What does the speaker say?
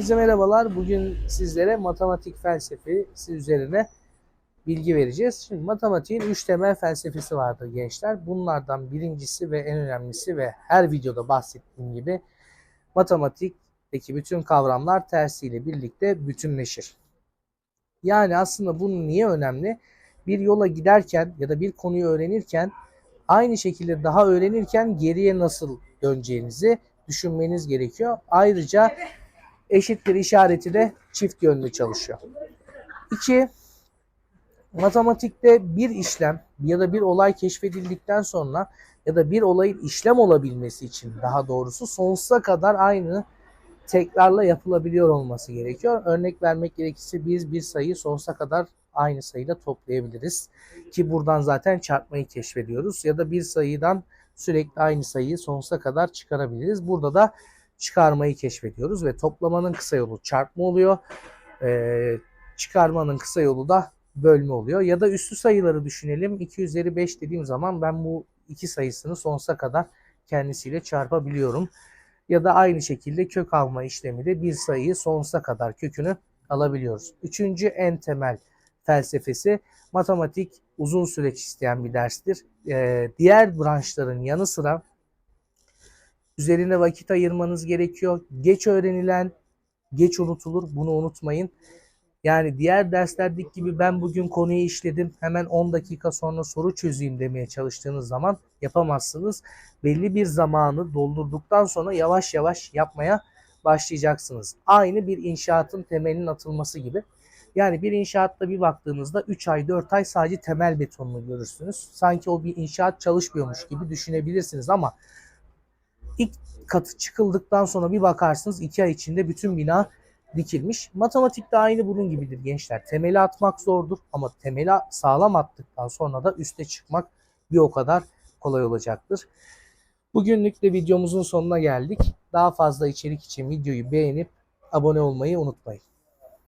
Herkese merhabalar. Bugün sizlere matematik felsefesi üzerine bilgi vereceğiz. Şimdi matematiğin üç temel felsefesi vardır gençler. Bunlardan birincisi ve en önemlisi ve her videoda bahsettiğim gibi matematikteki bütün kavramlar tersiyle birlikte bütünleşir. Yani aslında bunun niye önemli? Bir yola giderken ya da bir konuyu öğrenirken aynı şekilde daha öğrenirken geriye nasıl döneceğinizi düşünmeniz gerekiyor. Ayrıca eşittir işareti de çift yönlü çalışıyor. 2. Matematikte bir işlem ya da bir olay keşfedildikten sonra ya da bir olayın işlem olabilmesi için daha doğrusu sonsuza kadar aynı tekrarla yapılabiliyor olması gerekiyor. Örnek vermek gerekirse biz bir sayıyı sonsuza kadar aynı sayıyla toplayabiliriz. Ki buradan zaten çarpmayı keşfediyoruz. Ya da bir sayıdan sürekli aynı sayıyı sonsuza kadar çıkarabiliriz. Burada da çıkarmayı keşfediyoruz ve toplamanın kısa yolu çarpma oluyor. Ee, çıkarmanın kısa yolu da bölme oluyor. Ya da üstü sayıları düşünelim. 2 üzeri 5 dediğim zaman ben bu iki sayısını sonsuza kadar kendisiyle çarpabiliyorum. Ya da aynı şekilde kök alma işlemi de bir sayıyı sonsuza kadar kökünü alabiliyoruz. Üçüncü en temel felsefesi matematik uzun süreç isteyen bir derstir. Ee, diğer branşların yanı sıra üzerine vakit ayırmanız gerekiyor. Geç öğrenilen geç unutulur. Bunu unutmayın. Yani diğer derslerdeki gibi ben bugün konuyu işledim hemen 10 dakika sonra soru çözeyim demeye çalıştığınız zaman yapamazsınız. Belli bir zamanı doldurduktan sonra yavaş yavaş yapmaya başlayacaksınız. Aynı bir inşaatın temelinin atılması gibi. Yani bir inşaatta bir baktığınızda 3 ay 4 ay sadece temel betonunu görürsünüz. Sanki o bir inşaat çalışmıyormuş gibi düşünebilirsiniz ama ilk katı çıkıldıktan sonra bir bakarsınız 2 ay içinde bütün bina dikilmiş. Matematik de aynı bunun gibidir gençler. Temeli atmak zordur ama temeli sağlam attıktan sonra da üste çıkmak bir o kadar kolay olacaktır. Bugünlük de videomuzun sonuna geldik. Daha fazla içerik için videoyu beğenip abone olmayı unutmayın.